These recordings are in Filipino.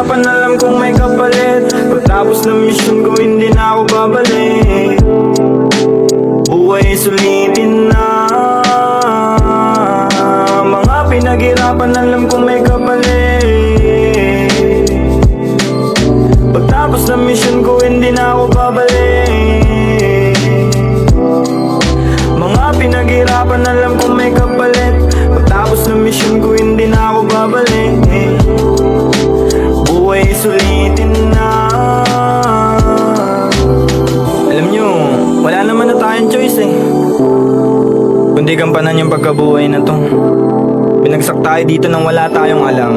usapan Alam kong may kapalit. Pagtapos ng misyon ko hindi na ako babalik. Buhay sulitin na. Mga pinaghirapan alam kong may kapalit. Pagtapos ng misyon ko hindi na ako babalik. Mga pinaghirapan alam kong may kapalit. Pagtapos ng misyon ko hindi na ako babalik sulitin na. Alam nyo, wala naman na tayong choice eh. Kundi gampanan yung pagkabuhay na to. Binagsak tayo dito nang wala tayong alam.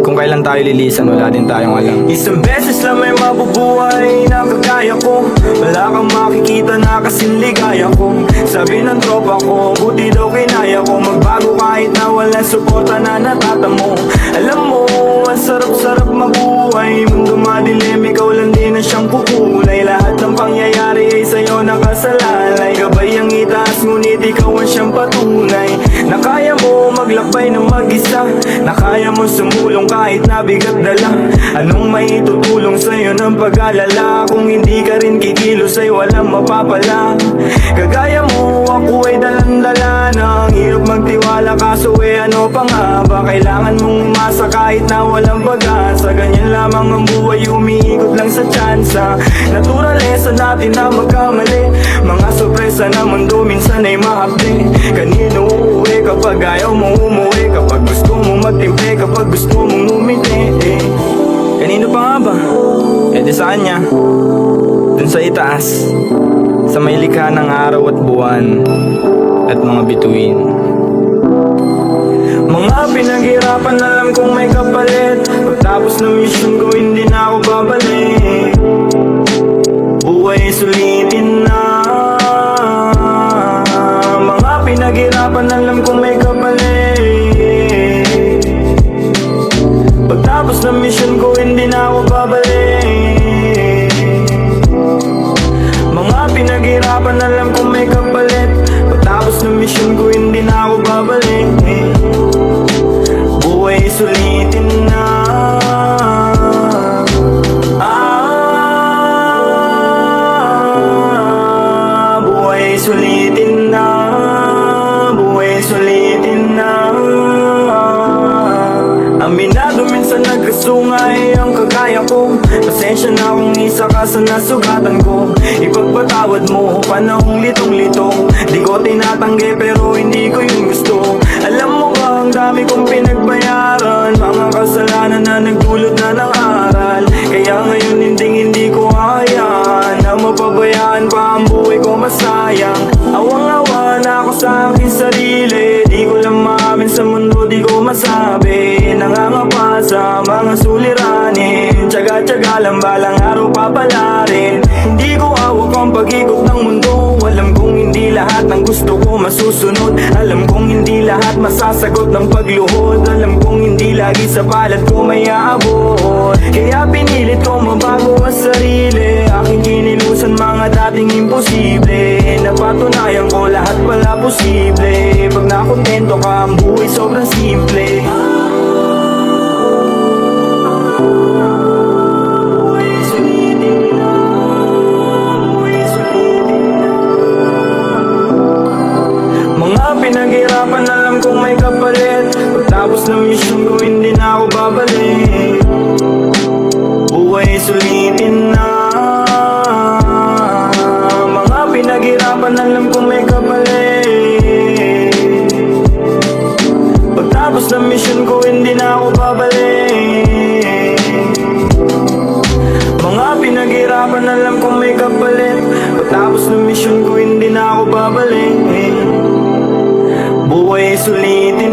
Kung kailan tayo lilisan, wala din tayong alam. Isang beses lang may mabubuhay na kagaya ko. Wala kang makikita na kasing ligaya ko. Sabi ng tropa ko, buti daw kinaya ko. Magbago kahit na walang suporta na natatamo. Alam mo, ang sarap-sarap ang siyang patunay. Na kaya mo maglakbay ng mag-isa. Na kaya mo sumulong kahit nabigat dala. Anong may tutulong sa'yo ng pag-alala? Kung hindi ka rin kikilos ay walang mapapala. Kagaya mo ako ay dalandala Nang hirap magtiwala. Kaso eh ano pa nga ba? Kailangan mong umasa kahit na walang pag-asa. Ganyan lamang ang buhay umiikot lang sa tsansa. Naturalesa natin na magkamali. Mga sorpresa na mundo minsan ay mahapdi Kanino uuwi kapag ayaw mo umuwi? Kapag gusto mo magtimpe kapag gusto mong umiti eh. Kanino pa nga ba? Eh di sa kanya Dun sa itaas Sa may likha ng araw at buwan At mga bituin. Mga pinaghirapan alam kong may kapalit. Pagtapos ng mission ko hindi na ako babalik. Buhay sulitin pinaghirapan alam kong may kapalit. Pagtapos ng mission ko kung isa ka sa nasugatan ko. Ipagpatawad mo, panahong litong-lito. Di ko tinatanggi pero hindi ko yun gusto. Alam mo ba ang dami kong pinagbayaran. Mga kasalanan na nagdulot na ng aral. Kaya ngayon hindi hindi ko hayaan Na mapabayaan pa ang buhay ko masayang. Awang-awa na ako sa aking sarili. Di ko lang maamin sa mundo, di ko masabi. Nangangapa sa mga suliranin Tsaga-tsaga lang balang araw papalarin Hindi ko hawak ang pag-ikot ng mundo. Alam kong hindi lahat ng gusto ko masusunod. Alam kong hindi lahat masasagot ng pagluhod. Alam kong hindi lagi sa palad ko may aabot. Kaya pinilit ko mabago ang sarili. Aking kinilusan mga dating imposible. Napatunayan ko lahat pala posible. Pag nakontento ka ang buhay sobrang simple Buhay sulitin na. Mga pinaghirapan alam kong may kapalit Pagtapos ng mission ko hindi na ako babalik. Mga pinaghirapan alam kong may kapalit Pagtapos ng mission ko hindi na ako babalik. Buhay sulitin